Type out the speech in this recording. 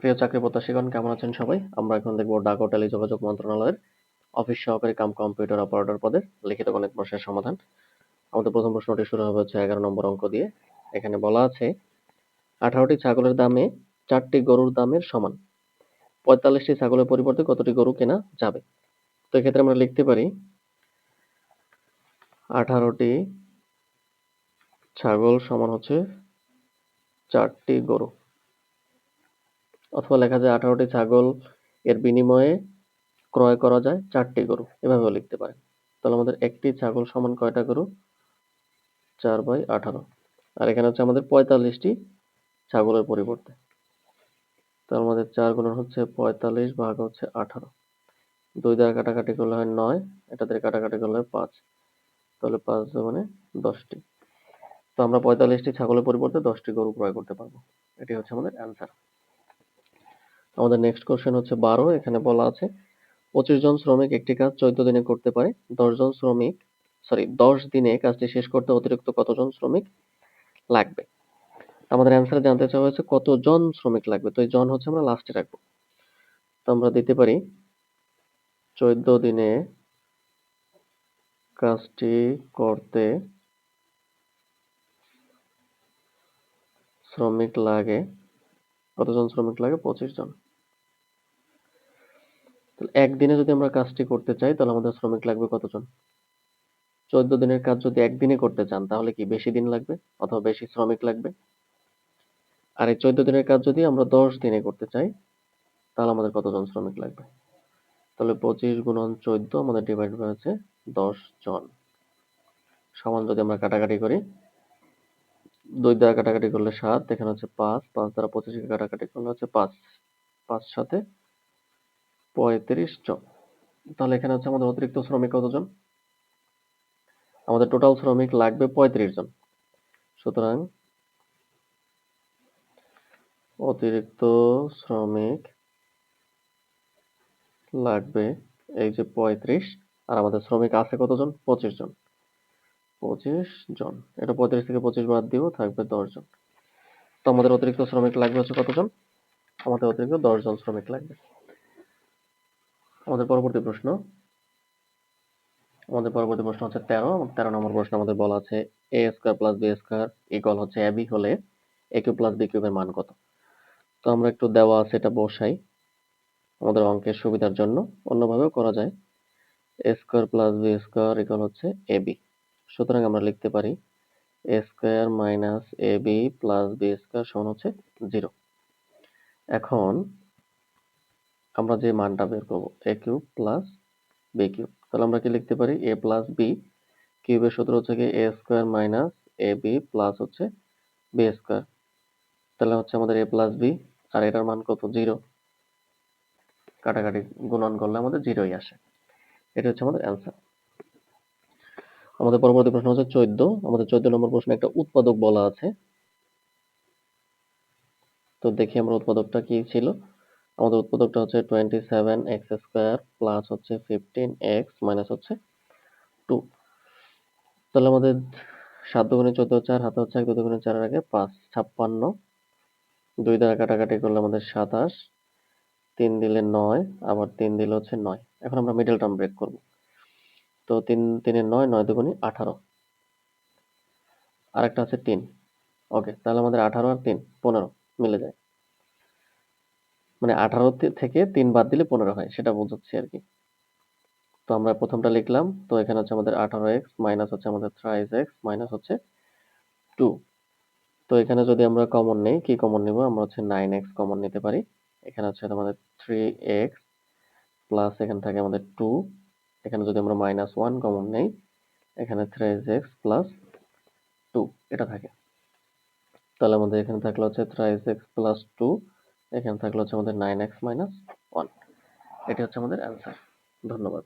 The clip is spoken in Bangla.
প্রিয় চাকরি প্রত্যাশীগণ কেমন আছেন সবাই? আমরা এখন দেখব ডাক ও টেলিযোগাযোগ মন্ত্রণালয়ের অফিস সহকারী কাম কম্পিউটার অপারেটর পদের লিখিত গণিত প্রশ্নের সমাধান। আমাদের প্রথম প্রশ্নটি শুরু হবে হচ্ছে এগারো নম্বর অঙ্ক দিয়ে। এখানে বলা আছে, আঠারোটি ছাগলের দামে চারটি গরুর দামের সমান। পঁয়তাল্লিশটি ছাগলের পরিবর্তে কতটি গরু কেনা যাবে? তো এক্ষেত্রে আমরা লিখতে পারি, আঠারোটি ছাগল সমান হচ্ছে চারটি গরু। অথবা লেখা যায় আঠারোটি ছাগল এর বিনিময়ে ক্রয় করা যায় চারটি গরু। এভাবেও লিখতে পারে তাহলে আমাদের একটি ছাগল সমান কয়টা গরু? চার বাই আঠারো। আর এখানে হচ্ছে আমাদের পঁয়তাল্লিশটি ছাগলের পরিবর্তে। তার আমাদের চার গুণন হচ্ছে পঁয়তাল্লিশ ভাগ হচ্ছে আঠারো। দুই দ্বারা কাটাকাটি করলে হয় নয়, এটা দিয়ে কাটাকাটি করলে হয় পাঁচ। তাহলে পাঁচ মানে দশটি। তো আমরা পঁয়তাল্লিশটি ছাগলের পরিবর্তে দশটি গরু ক্রয় করতে পারব। এটি হচ্ছে আমাদের অ্যান্সার আমাদের নেক্সট কোশ্চেন হচ্ছে বারো, এখানে বলা আছে, পঁচিশ জন শ্রমিক একটি কাজ চোদ্দ দিনে করতে পারে, দশ জন শ্রমিক সরি দশ দিনে কাজটি শেষ করতে অতিরিক্ত কতজন শ্রমিক লাগবে? আমাদের অ্যান্সারে জানতে চাওয়া হয়েছে কতজন শ্রমিক লাগবে, তো এই জন হচ্ছে আমরা লাস্টে রাখব। তো আমরা দিতে পারি, চোদ্দ দিনে কাজটি করতে শ্রমিক লাগে, কতজন শ্রমিক লাগে? পঁচিশ জন। একদিনে যদি আমরা কাজটি করতে চাই, তাহলে আমাদের শ্রমিক লাগবে কতজন? চোদ্দ দিনের কাজ যদি একদিনে করতে চান, তাহলে কি বেশি দিন লাগবে অথবা বেশি শ্রমিক লাগবে? আর এই চোদ্দ দিনের কাজ যদি আমরা দশ দিনে করতে চাই, তাহলে আমাদের কতজন শ্রমিক লাগবে? তাহলে পঁচিশ গুণন চোদ্দ আমাদের ডিভাইড হয়েছে দশ জন। সমান যদি আমরা কাটাকাটি করি, দুই দ্বারা কাটাকাটি করলে সাত, এখানে হচ্ছে পাঁচ পাঁচ দ্বারা পঁচিশকে কাটাকাটি করলে হচ্ছে পাঁচ পাঁচ সাথে পঁয়ত্রিশ জন। তাহলে এখানে হচ্ছে আমাদের অতিরিক্ত শ্রমিক কতজন? আমাদের টোটাল শ্রমিক লাগবে পঁয়ত্রিশ জন। সুতরাং অতিরিক্ত শ্রমিক লাগবে এই যে পঁয়ত্রিশ, আর আমাদের শ্রমিক আছে কতজন? পঁচিশ জন। পঁচিশ জন। এটা পঁয়ত্রিশ থেকে পঁচিশ বাদ দিব থাকবে দশ জন। তো আমাদের অতিরিক্ত শ্রমিক লাগবে হচ্ছে কতজন? আমাদের অতিরিক্ত দশ জন শ্রমিক লাগবে। আমাদের পরবর্তী প্রশ্ন। আমাদের পরবর্তী প্রশ্ন হচ্ছে তেরো। তেরো নম্বর প্রশ্ন আমাদের বলা আছে A square plus B square equal হচ্ছে এবি হলে এ কিউব প্লাস বি কিউবের মান কত? তো আমরা একটু দেওয়া আছে এটা বসাই আমাদের অঙ্কের সুবিধার জন্য। অন্যভাবেও করা যায়। A square plus B square equal হচ্ছে এ বি সুতরাং আমরা লিখতে পারি A square minus A B plus B square সমান হচ্ছে জিরো এখন আমরা যে মানটা বের করব A cube plus B cube তাহলে আমরা কি লিখতে পারি? এ প্লাস বি কিউবের সূত্র হচ্ছে কি? A square minus A B plus হচ্ছে বি স্কোয়ার তাহলে হচ্ছে আমাদের এ প্লাস বি আর এটার মান কত? জিরো কাটাকাটি গুণন করলে আমাদের জিরোই আসে। এটা হচ্ছে আমাদের অ্যান্সার আমাদের পরবর্তী প্রশ্ন হচ্ছে চোদ্দ। আমাদের চোদ্দ নম্বর প্রশ্নে একটা উৎপাদক বলা আছে। তো দেখি আমরা উৎপাদকটা কি ছিল? আমাদের উৎপাদকটা হচ্ছে টোয়েন্টি সেভেন স্কোয়ার প্লাস হচ্ছে ফিফটিন এক্স মাইনাস হচ্ছে টু তাহলে আমাদের সাত দুগুণে চোদ্দ চার, হাতে হচ্ছে এক দু দুগুণে চারের আগে পাঁচ ছাপ্পান্ন। দুই দ্বারা কাটাকাটি করলে আমাদের সাতাশ। তিন দিলে নয়, আবার তিন দিলে হচ্ছে নয়। এখন আমরা মিডল টার্ম ব্রেক করব। তো তিন তিনের নয় নয় দুগুণি আঠারো। আর একটা আছে তিন। ওকে তাহলে আমাদের আঠারো আর তিন, পনেরো মিলে যায়। মানে আঠারো থেকে তিন বাদ দিলে পনেরো হয়, সেটা বোঝাচ্ছি আর কি। তো আমরা প্রথমটা লিখলাম, তো এখানে হচ্ছে আমাদের আঠারো এক্স মাইনাস হচ্ছে আমাদের থ্রাইস এক্স মাইনাস হচ্ছে টু তো এখানে যদি আমরা কমন নেই, কি কমন নিব? আমরা হচ্ছে নাইন এক্স কমন নিতে পারি। এখানে হচ্ছে আমাদের থ্রি এক্স প্লাস এখানে থাকে আমাদের টু এখানে যদি আমরা মাইনাস ওয়ান কমন নেই, এখানে থ্রাইস এক্স প্লাস টু এটা থাকে। তাহলে আমাদের এখানে থাকল হচ্ছে থ্রাইস এক্স প্লাস টু এখানে থাকল হচ্ছে আমাদের নাইন এক্স মাইনাস ওয়ান এটি হচ্ছে আমাদের অ্যান্সার ধন্যবাদ।